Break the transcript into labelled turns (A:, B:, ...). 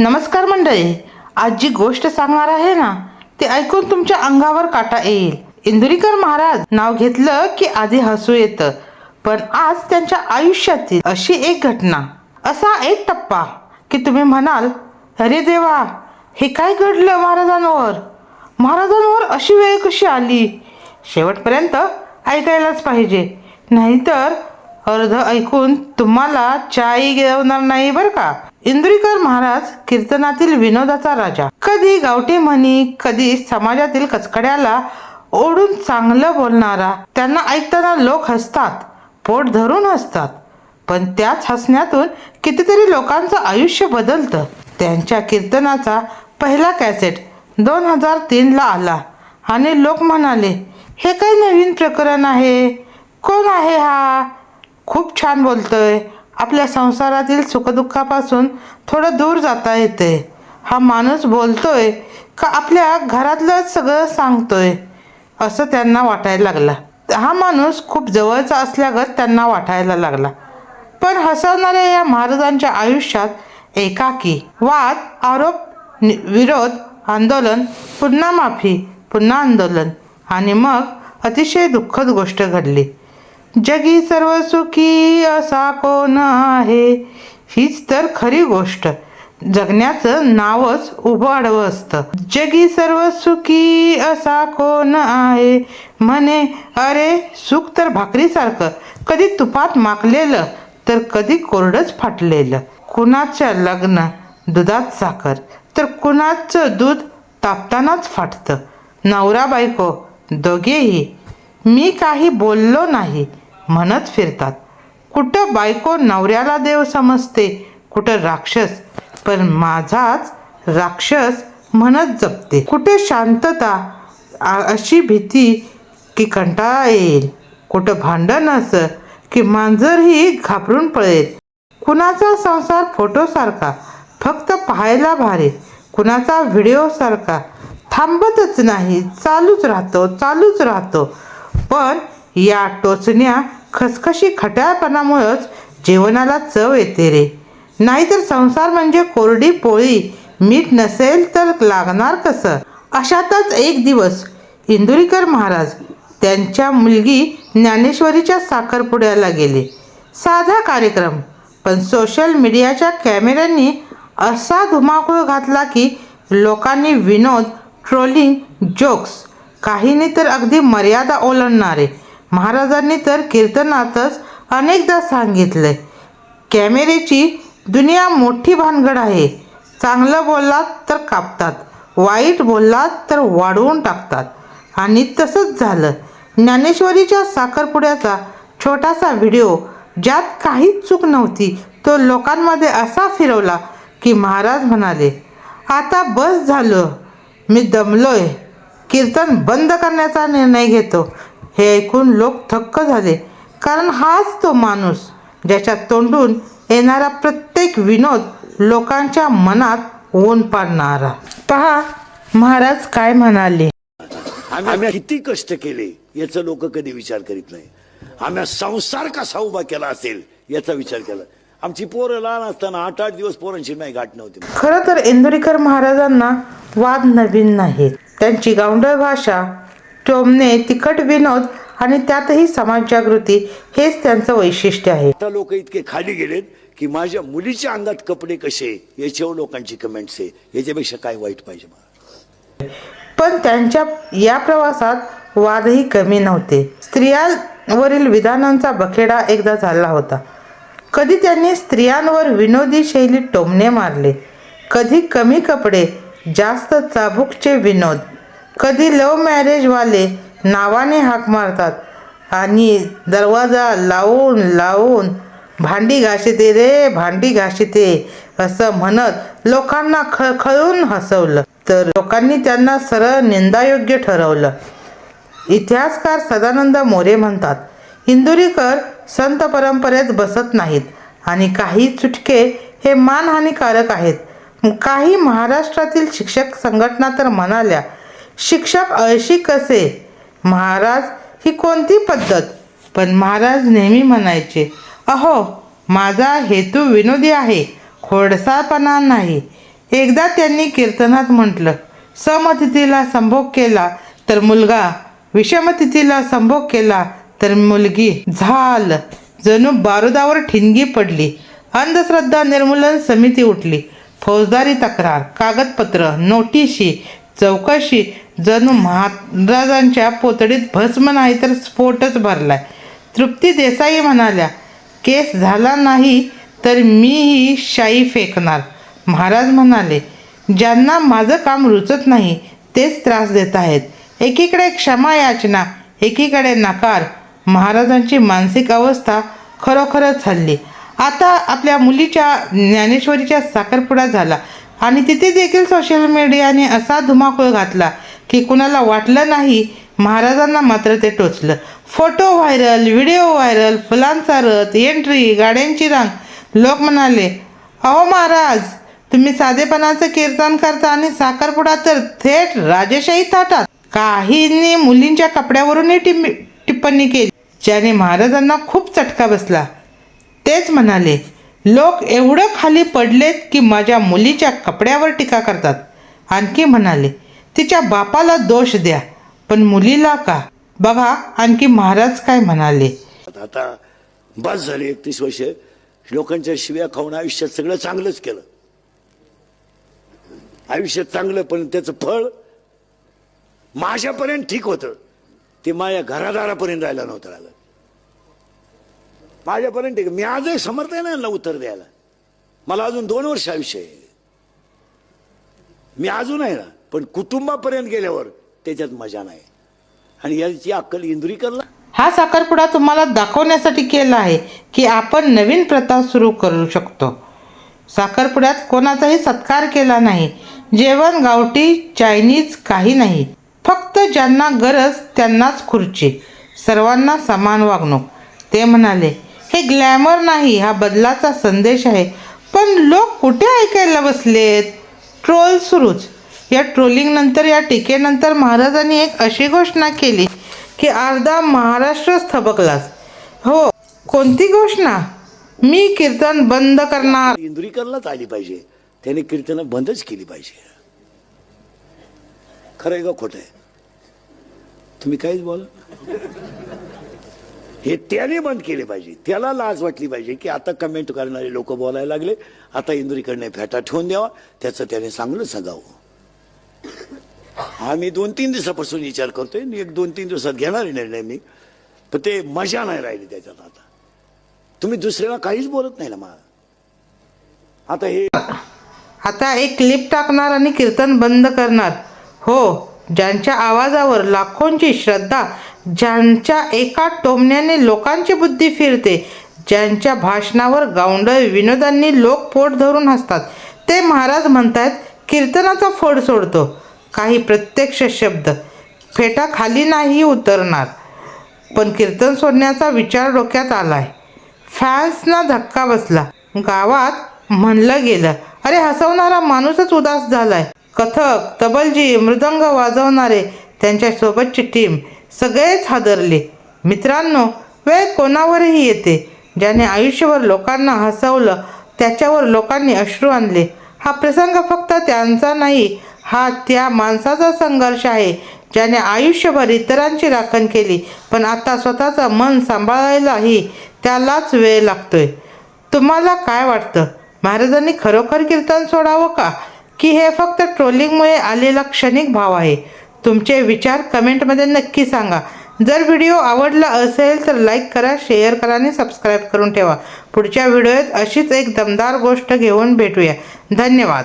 A: नमस्कार मंडळी आज जी गोष्ट सांगणार आहे ना ते ऐकून तुमच्या अंगावर काटा येईल. इंदुरीकर महाराज नाव घेतलं की आधी हसू येतं पण आज त्यांच्या आयुष्यातील अशी एक घटना असा एक टप्पा की तुम्ही म्हणाल अरे देवा हे काय घडलं महाराजांवर? महाराजांवर अशी वेळ कशी आली? शेवटपर्यंत ऐकायलाच पाहिजे. नाहीतर अर्ध ऐकून तुम्हाला चाई घेवणार नाही बर का? इंद्रीकर महाराज कीर्तनातील विनोदाचा राजा. कधी गावठी म्हणी कधी समाजातील कचकड्याला ओढून चांगलं बोलणारा. त्यांना ऐकताना लोक हसतात पोट धरून हसतात. पण त्याच हसण्यातून कितीतरी लोकांचं आयुष्य बदलतं. त्यांच्या कीर्तनाचा पहिला कॅसेट दोन हजार तीनला आला आणि लोक म्हणाले हे काही नवीन प्रकरण आहे? कोण आहे हा? खूप छान बोलतोय. आपल्या संसारातील सुखदुःखापासून थोडं दूर जाता येते. हा माणूस बोलतोय का आपल्या घरातलंच सगळं सांगतोय असं त्यांना वाटायला लागला. हा माणूस खूप जवळचा असल्यागत त्यांना वाटायला लागला. पण हसवणाऱ्या या महाराजांच्या आयुष्यात एकाकी वाद आरोप विरोध आंदोलन पुन्हा माफी पुन्हा आंदोलन आणि मग अतिशय दुःखद गोष्ट घडली. जगी सर्व सुखी असा कोण आहे? हीच तर खरी गोष्ट. जगण्याचं नावच उभाडवं असतं जगी सर्व सुखी असा कोण आहे? म्हणे अरे सुख तर भाकरीसारखं. कधी तुपात माकलेलं तर कधी कोरडंच फाटलेलं. कुणाच्या लग्न दुधात साखर तर कुणाचं दूध तापतानाच फाटतं. नवरा बायको दोघेही. मी काही बोललो नाही. म्हणत फिरतात. कुठं बायको नवऱ्याला देव समजते कुठं राक्षस. पण माझाच राक्षस म्हणत जपते. कुठे शांतता अशी भीती की कंटाळा येईल. कुठं भांडण असं की मांजरही घाबरून पळेल. कुणाचा संसार फोटोसारखा फक्त पाहायला भारी. कुणाचा व्हिडिओसारखा थांबतच नाही. चालूच राहतो चालूच राहतो. पण या टोचण्या खसखशी खट्यापणामुळंच जेवणाला चव येते रे. नाहीतर संसार म्हणजे कोरडी पोळी मीठ नसेल तर लागणार कसं? अशातच एक दिवस इंदुरीकर महाराज त्यांच्या मुलगी ज्ञानेश्वरीच्या साखरपुड्याला गेले. साधा कार्यक्रम पण सोशल मीडियाच्या कॅमेऱ्यांनी असा धुमाकूळ घातला की लोकांनी विनोद ट्रोलिंग जोक्स काहींनी तर अगदी मर्यादा ओलांडणारे. महाराजांनी तर कीर्तनातच अनेकदा सांगितले. कॅमेऱ्याची दुनिया मोठी भानगड आहे. चांगलं बोललात तर कापतात. वाईट बोललात तर वाढवून टाकतात. आणि तसंच झालं. ज्ञानेश्वरीच्या साखरपुड्याचा छोटासा व्हिडिओ ज्यात काहीच चूक नव्हती तो लोकांमध्ये असा फिरवला की महाराज म्हणाले आता बस झालं. मी दमलोय. कीर्तन बंद करण्याचा निर्णय घेतो. हे ऐकून लोक थक्क झाले. कारण हाच तो माणूस ज्याच्या तोंडून येणारा प्रत्येक विनोद लोकांच्या मनात ऊन पाडणारा. पहा महाराज काय म्हणाले?
B: आम्ही किती कष्ट केले याचा लोक कधी विचार करीत नाही. आम्ही संसार कसा उभा केला असेल याचा विचार केला. आमची पोरं लहान असताना आठ आठ दिवस पोरांशी नाही गाठ नव्हती.
A: खरं तर इंदुरीकर महाराजांना वाद नवीन नाहीत. त्यांची गावंढळ भाषा टोमणे तिखट विनोद आणि त्यातही समाज जागृती हेच त्यांचं वैशिष्ट्य आहे.
B: आता लोक इतके खाली गेलेत की माझ्या मुलीच्या अंगात कपडे कसे याच्यावर लोकांची कमेंट्स आहे याच्यापेक्षा काय वाईट पाहिजे मला?
A: पण त्यांच्या या प्रवासात वादही कमी नव्हते. स्त्रियांवरील विधानांचा बखेडा एकदा झाला होता. कधी त्यांनी स्त्रियांवर विनोदी शैलीत टोमणे मारले? कधी कमी कपडे जास्त चाबूकचे विनोद कधी लव्ह मॅरेजवाले नावाने हाक मारतात आणि दरवाजा लावून लावून भांडी घाशिते रे भांडी घाशिते असं म्हणत लोकांना खळखळून हसवलं. तर लोकांनी त्यांना सरळ निंदायोग्य ठरवलं. इतिहासकार सदानंद मोरे म्हणतात इंदुरीकर संत परंपरेत बसत नाहीत आणि काही चुटके हे मानहानिकारक आहेत. काही महाराष्ट्रातील शिक्षक संघटना तर म्हणाल्या शिक्षक अळशी कसे? महाराज ही कोणती पद्धत? पण महाराज नेहमी म्हणायचे अहो माझा हेतू विनोदी आहे खोडसाळपणा नाही. एकदा त्यांनी कीर्तनात म्हटलं समतिथीला संभोग केला तर मुलगा विषमतिथीला संभोग केला तर मुलगी झाल. जणू बारुदावर ठिणगी पडली. अंधश्रद्धा निर्मूलन समिती उठली. फौजदारी तक्रार कागदपत्र नोटिशी चौकशी. जणू महाराजांच्या पोतडीत भस्म नाही तर स्फोटच भरलाय. तृप्ती देसाई म्हणाल्या केस झाला नाही तर मीही शाई फेकणार. महाराज म्हणाले ज्यांना माझं काम रुचत नाही तेच त्रास देत आहेत. एकीकडे क्षमा याचना एकीकडे नकार. महाराजांची मानसिक अवस्था खरोखरच हल्ली. आता आपल्या मुलीच्या ज्ञानेश्वरीच्या साखरपुडा झाला. आणि तिथे देखील सोशल मीडियाने असा धुमाकूळ घातला की कुणाला वाटलं नाही महाराजांना मात्र ते टोचलं. फोटो व्हायरल व्हिडिओ व्हायरल फुलांचा रथ एंट्री गाड्यांची रांग. लोक म्हणाले अहो महाराज तुम्ही साधेपणाचं कीर्तन करता आणि साखरपुडा तर थेट राजेशाही थाटात. काहींनी मुलींच्या कपड्यावरूनही टिप टिप्पणी केली. ज्याने महाराजांना खूप चटका बसला. तेच म्हणाले लोक एवढं खाली पडलेत की माझ्या मुलीच्या कपड्यावर टीका करतात. आणखी म्हणाले तिच्या बापाला दोष द्या पण मुलीला का? बघा आणखी महाराज काय म्हणाले.
B: आता बस झाले एकतीस वर्ष. लोकांच्या शिव्या खाऊन आयुष्यात सगळं चांगलंच केलं. आयुष्यात चांगलं पण त्याचं फळ माझ्यापर्यंत ठीक होतं. ते माझ्या घरादारापर्यंत राहायला नव्हतं राहिलं माझ्यापर्यंत मी आजही समर्थ आहे ना यांना उत्तर द्यायला. मला अजून दोन वर्ष आयुष्य आहे. मी अजून आहे ना पण कुटुंबापर्यंत गेल्यावर त्याच्यात मजा नाही. आणि याची अक्कल इंद्रिकरला?
A: हा साखरपुडा तुम्हाला दाखवण्यासाठी केला आहे की आपण नवीन प्रथा सुरू करू शकतो. साखरपुड्यात कोणाचाही सत्कार केला नाही. जेवण गावठी चायनीज काही नाही. फक्त ज्यांना गरज त्यांनाच खुर्ची. सर्वांना समान वागणूक. ते म्हणाले हे ग्लॅमर नाही हा बदलाचा संदेश आहे. पण लोक कुठे ऐकायला बसलेत? ट्रोल सुरूच. या ट्रोलिंग नंतर या टीकेनंतर महाराजांनी एक अशी घोषणा केली की अर्धा महाराष्ट्रच थबकलाच. हो कोणती घोषणा? मी कीर्तन बंद करणार.
B: इंदुरीकरलाच आली पाहिजे. त्याने कीर्तन बंदच केली पाहिजे. खरं आहे का खोटं आहे? तुम्ही काहीच बोल. हे त्याने बंद केले पाहिजे. त्याला लाज वाटली पाहिजे की आता कमेंट करणारे लोक बोलायला लागले. आता इंदुरीकडने फेटा ठेवून द्यावा. त्याचं त्याने चांगलं सांगावं. हा मी दोन तीन दिवसापासून विचार करतोय. एक दोन तीन दिवसात घेणार निर्णय मी. पण ते मजा नाही राहिली त्याच्यात आता. तुम्ही दुसऱ्याला काहीच बोलत नाही ना मला आता हे
A: आता एक क्लिप टाकणार आणि कीर्तन बंद करणार. हो ज्यांच्या आवाजावर लाखोंची श्रद्धा ज्यांच्या एका टोमण्याने लोकांची बुद्धी फिरते ज्यांच्या भाषणावर गावंडळ विनोदांनी लोक पोट धरून हसतात. ते महाराज म्हणतात कीर्तनाचा फोड सोडतो. काही प्रत्यक्ष शब्द. फेटा खाली नाही उतरणार. पण कीर्तन सोडण्याचा विचार डोक्यात आलाय. फॅन्सना धक्का बसला. गावात म्हणलं गेलं अरे हसवणारा माणूसच उदास झालाय. कथक तबलजी मृदंग वाजवणारे त्यांच्यासोबतची टीम सगळेच हादरले. मित्रांनो वेळ कोणावरही येते? ज्याने आयुष्यभर लोकांना हसवलं त्याच्यावर लोकांनी अश्रू आणले. हा प्रसंग फक्त त्यांचा नाही हा त्या माणसाचा संघर्ष आहे ज्याने आयुष्यभर इतरांची राखण केली पण आता स्वतःचं मन सांभाळायलाही त्यालाच वेळ लागतोय. तुम्हाला काय वाटतं? महाराजांनी खरोखर कीर्तन सोडावं का? की हे फक्त ट्रोलिंगमुळे आलेला क्षणिक भाव आहे. तुमचे विचार कमेंटमध्ये नक्की सांगा. जर व्हिडिओ आवडला असेल तर लाईक करा शेअर करा आणि सबस्क्राईब करून ठेवा. पुढच्या व्हिडिओत अशीच एक दमदार गोष्ट घेऊन भेटूया. धन्यवाद.